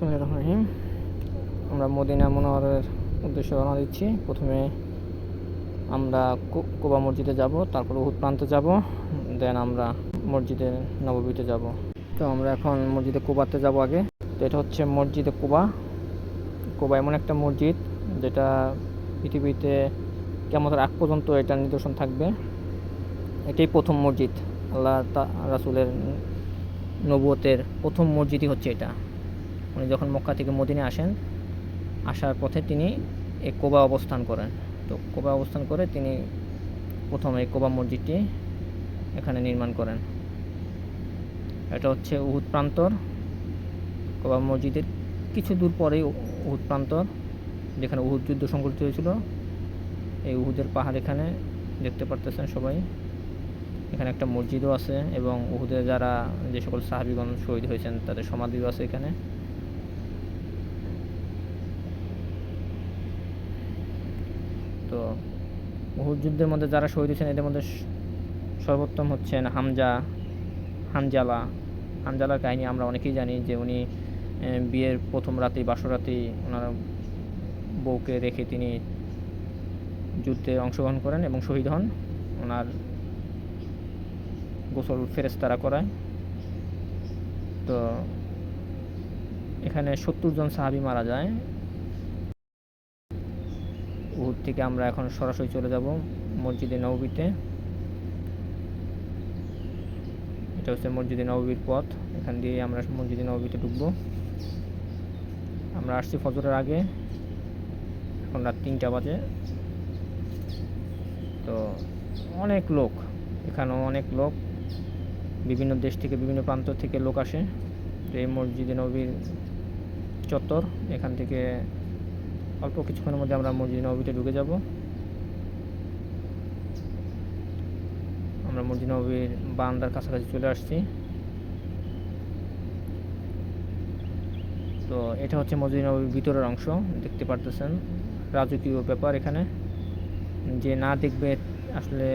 বিসমুল্লাহ রহিম। আমরা মদিনা মনোহরের উদ্দেশ্যে রওনা দিচ্ছি। প্রথমে আমরা কুবা মসজিদে যাব, তারপর উহুদ প্রান্তে যাব, দেন আমরা মসজিদে নববীতে যাব। তো আমরা এখন মসজিদে কোবাতে যাব আগে। তো এটা হচ্ছে মসজিদে কোবা। কোবা এমন একটা মসজিদ যেটা পৃথিবীতে কেমন আগ পর্যন্ত এটা নিদর্শন থাকবে। এটাই প্রথম মসজিদ। আল্লাহ রাসূলের নবুয়তের প্রথম মসজিদই হচ্ছে এটা। উনি যখন মক্কা থেকে মদিনে আসেন, আসার পথে তিনি এই কোবা অবস্থান করেন। তো কোবা অবস্থান করে তিনি প্রথম এই কোবা মসজিদটি এখানে নির্মাণ করেন। এটা হচ্ছে উহুদ প্রান্তর। কোবা মসজিদের কিছু দূর পরেই উহুদ প্রান্তর, যেখানে উহুদ যুদ্ধ সংঘটিত হয়েছিল। এই উহুদের পাহাড় এখানে দেখতে পারতেছেন সবাই। এখানে একটা মসজিদও আছে এবং উহুদে যারা যে সকল সাহাবিগণ শহীদ হয়েছেন, তাদের সমাধিও আছে এখানে। তো উহুদ যুদ্ধের মধ্যে যারা শহীদ হয়েছেন, এদের মধ্যে সর্বোত্তম হচ্ছেন হামজা হানজালা হানজালার কাহিনী আমরা অনেকেই জানি যে উনি বিয়ের প্রথম রাতেই বাসরাতেই ওনার বউকে রেখে তিনি যুদ্ধে অংশগ্রহণ করেন এবং শহীদ হন। ওনার গোসল ফেরেস্তারা করায়। তো এখানে সত্তর জন সাহাবি মারা যায়। উহুদ থেকে আমরা এখন সরাসরি চলে যাব মসজিদে নবীতে এটা হচ্ছে মসজিদে নববীর পথ। এখান দিয়ে আমরা মসজিদে নবীতে ঢুকবো। আমরা আসছি ফজরের আগে। এখন রাত তিনটা বাজে। তো অনেক লোক, এখানেও অনেক লোক। বিভিন্ন দেশ থেকে, বিভিন্ন প্রান্ত থেকে লোক আসে। তো এই মসজিদে নবীর চত্বর, এখান থেকে অল্প কিছুক্ষণের মধ্যে আমরা মসজিদ নবীতে ঢুকে যাব। আমরা মসজিদ নবীর বারান্দার কাছাকাছি চলে আসছি। তো এটা হচ্ছে মসজিদ নবীর ভিতরের অংশ, দেখতে পারতেছেন। রাজকীয় ব্যাপার এখানে। যে না দেখবে, আসলে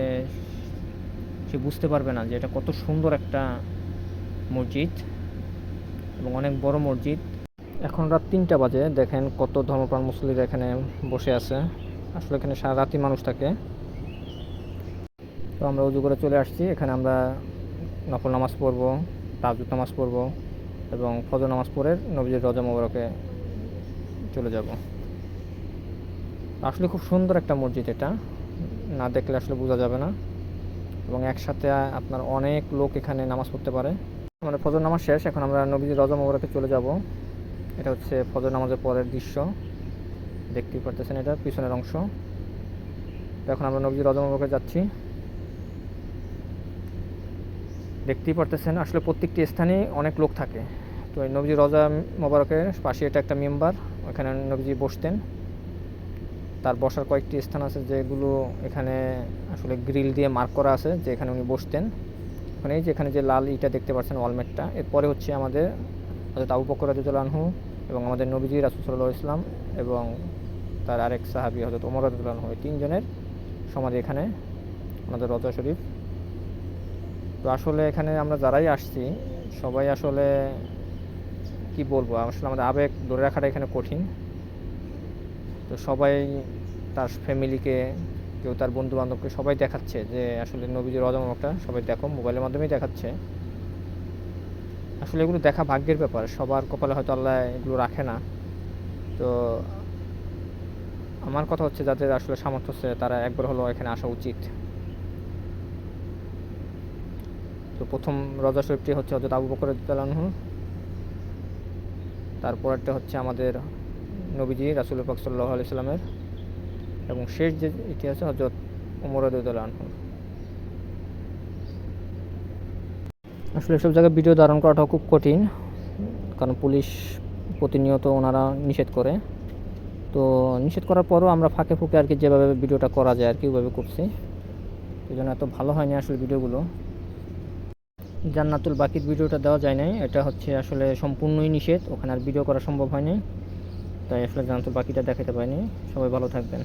সে বুঝতে পারবে না যে এটা কত সুন্দর একটা মসজিদ এবং অনেক বড় মসজিদ। এখন রাত তিনটা বাজে, দেখেন কত ধর্মপ্রাণ মুসলিরা এখানে বসে আছে। আসলে এখানে সারা রাতই মানুষ থাকে। তো আমরা উজু করে চলে আসছি। এখানে আমরা নফল নামাজ পড়ব তাজুদ নামাজ পড়ব এবং ফজর নামাজ পড়ে নবীজির রজা মোবারকে চলে যাব। আসলে খুব সুন্দর একটা মসজিদ এটা। না দেখলে আসলে বোঝা যাবে না। এবং একসাথে আপনার অনেক লোক এখানে নামাজ পড়তে পারে। আমাদের ফজর নামাজ শেষ, এখন আমরা নবীজির রজা মোবারকে চলে যাব। এটা হচ্ছে ফজর নামাজের পরের দৃশ্য। দেখতেই পারতেছেন এটা, পিছনের অংশ। এখন আমরা নবীজির রজা মোবারকে যাচ্ছি। দেখতেই পারতেছেন, আসলে প্রত্যেকটি স্থানে অনেক লোক থাকে। তো এই নবজি রজা মোবারকের পাশে এটা একটা মেম্বার, ওখানে নবজি বসতেন। তার বসার কয়েকটি স্থান আছে যেগুলো এখানে আসলে গ্রিল দিয়ে মার্ক করা আছে যে এখানে উনি বসতেন। ওখানে এই যে এখানে যে লাল ইটা দেখতে পাচ্ছেন, ওয়ালমেটটা। এরপরে হচ্ছে আমাদের হজরত আবু বকর রাজুল আনহু এবং আমাদের নবীজি রাসুল ইসলাম এবং তার আরেক সাহাবি হজরত ওমর রাজুল আনহু এই তিনজনের সমাধি এখানে আমাদের রজা শরীফ। তো আসলে এখানে আমরা যারাই আসছি, সবাই আসলে কি বলব? আসলে আমাদের আবেগ ধরে রাখাটা এখানে কঠিন। তো সবাই তার ফ্যামিলিকে, কেউ তার বন্ধু বান্ধবকে সবাই দেখাচ্ছে যে আসলে নবীজির রজমকটা সবাই দেখো, মোবাইলের মাধ্যমেই দেখাচ্ছে। আসলে এগুলো দেখা ভাগ্যের ব্যাপার। সবার কপালে হয়তো আল্লাহ এগুলো রাখে না। তো আমার কথা হচ্ছে যাদের আসলে সামর্থ্য আছে, তারা একবার হলো এখানে আসা উচিত। তো প্রথম রজা শরীফটি হচ্ছে হজরত আবু বকর আনহু। তারপরেরটা হচ্ছে আমাদের নবীজি রাসুল পাক সাল্লাহ আলি সাল্লামের। এবং শেষ যে আছে হজরত উমর রাদিয়াল্লাহু আসলে এসব জায়গায় ভিডিও ধারণ করাটা খুব কঠিন, কারণ পুলিশ প্রতিনিয়ত ওনারা নিষেধ করে। তো নিষেধ করার পরও আমরা ফাঁকে ফুঁকে আর কি যেভাবে ভিডিওটা করা যায় আর কি ওইভাবে করছি। এই জন্য এত ভালো হয়নি আসলে ভিডিওগুলো। জান্নাতুল বাকির ভিডিওটা দেওয়া যায় নাই, এটা হচ্ছে আসলে সম্পূর্ণই নিষেধ, ওখানে আর ভিডিও করা সম্ভব হয়নি। তাই আসলে জান্নাতুল বাকিটা দেখাতে পারিনি। সবাই ভালো থাকবেন।